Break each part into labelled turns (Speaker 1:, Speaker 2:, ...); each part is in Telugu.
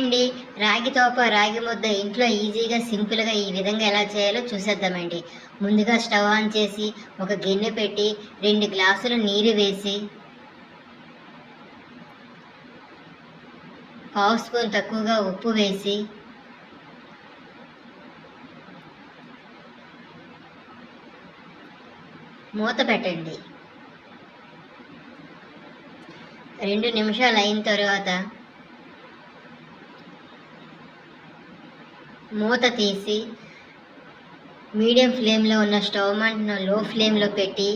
Speaker 1: అండి రాగి తోప రాగి ముద్ద ఇంట్లో ఈజీగా సింపుల్గా ఈ విధంగా ఎలా చేయాలో చూసేద్దామండి. ముందుగా స్టవ్ ఆన్ చేసి ఒక గిన్నె పెట్టి రెండు గ్లాసులు నీరు వేసి పావు స్పూన్ తక్కువగా ఉప్పు వేసి మూత పెట్టండి. రెండు నిమిషాలు అయిన తర్వాత మూత తీసి మీడియం ఫ్లేమ్లో ఉన్న స్టవ్ మంటను లో ఫ్లేమ్లో పెట్టి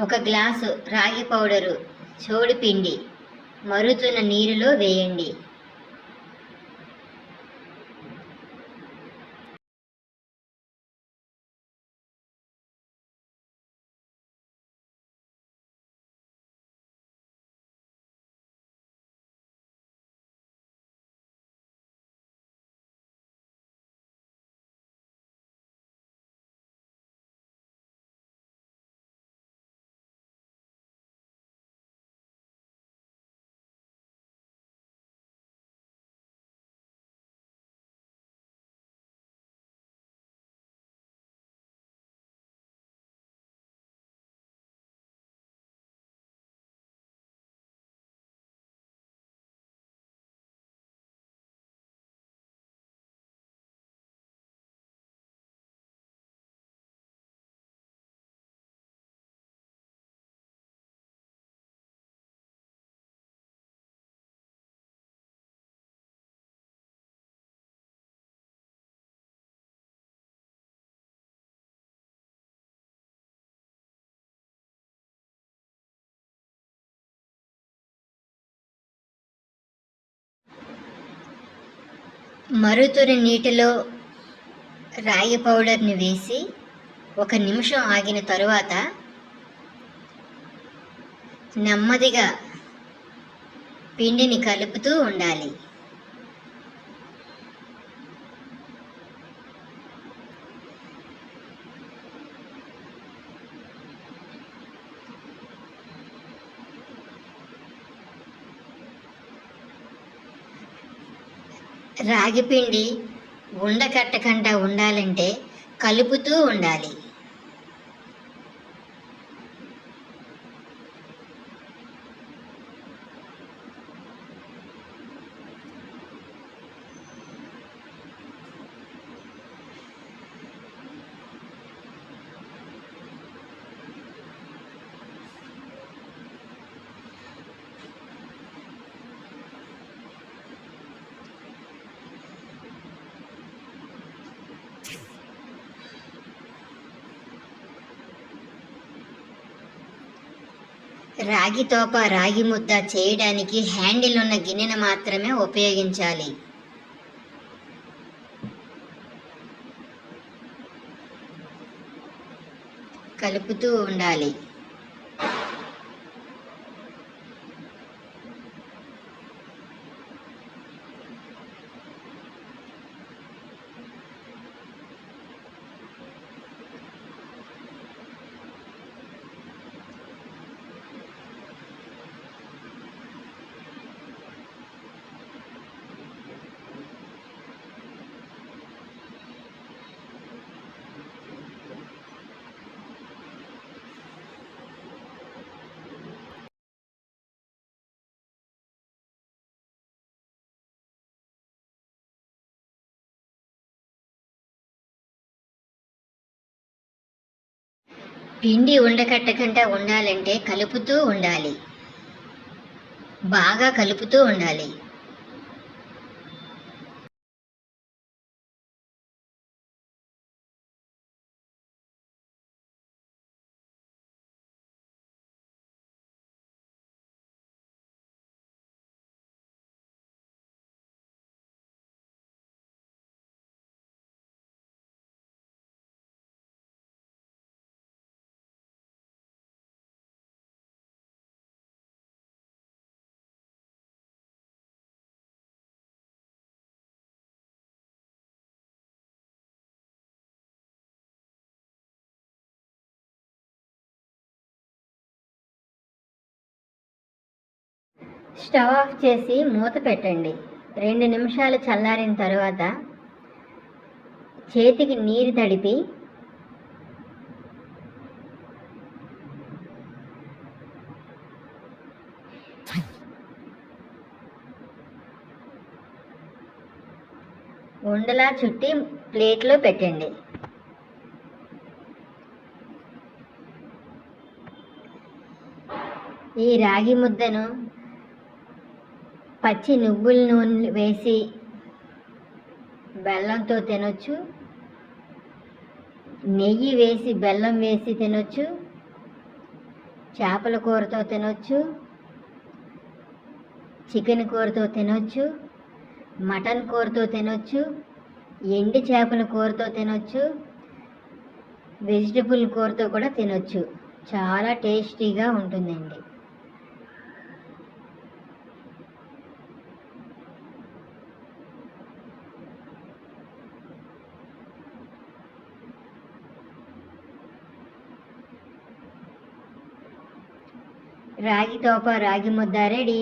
Speaker 1: ఒక గ్లాసు రాగి పౌడరు చోడు పిండి మరుగుతున్న నీరులో వేయండి. మరుగుతున్న నీటిలో రాగి పౌడర్ని వేసి ఒక నిమిషం ఆగిన తరువాత నెమ్మదిగా పిండిని కలుపుతూ ఉండాలి. రాగిపిండి ఉండకట్టకుండా ఉండాలంటే కలుపుతూ ఉండాలి. రాగి తోక రాగి ముద్ద చేయడానికి హ్యాండిల్ ఉన్న గిన్నెను మాత్రమే ఉపయోగించాలి. కలుపుతూ ఉండాలి. పిండి ఉండకట్టకుండా ఉండాలంటే కలుపుతూ ఉండాలి. బాగా కలుపుతూ ఉండాలి. స్టవ్ ఆఫ్ చేసి మూత పెట్టండి. రెండు నిమిషాలు చల్లారిన తర్వాత చేతికి నీరు తడిపి ఉండలా చుట్టి ప్లేట్లో పెట్టండి. ఈ రాగి ముద్దను పచ్చి నువ్వుల నూనె వేసి బెల్లంతో తినొచ్చు. నెయ్యి వేసి బెల్లం వేసి తినొచ్చు. చేపల కూరతో తినొచ్చు. చికెన్ కూరతో తినొచ్చు. మటన్ కూరతో తినొచ్చు. ఎండి చేపల కూరతో తినొచ్చు. వెజిటబుల్ కూరతో కూడా తినొచ్చు. చాలా టేస్టీగా ఉంటుందండి. రాగి తోప రాగి ముద్ద రెడీ.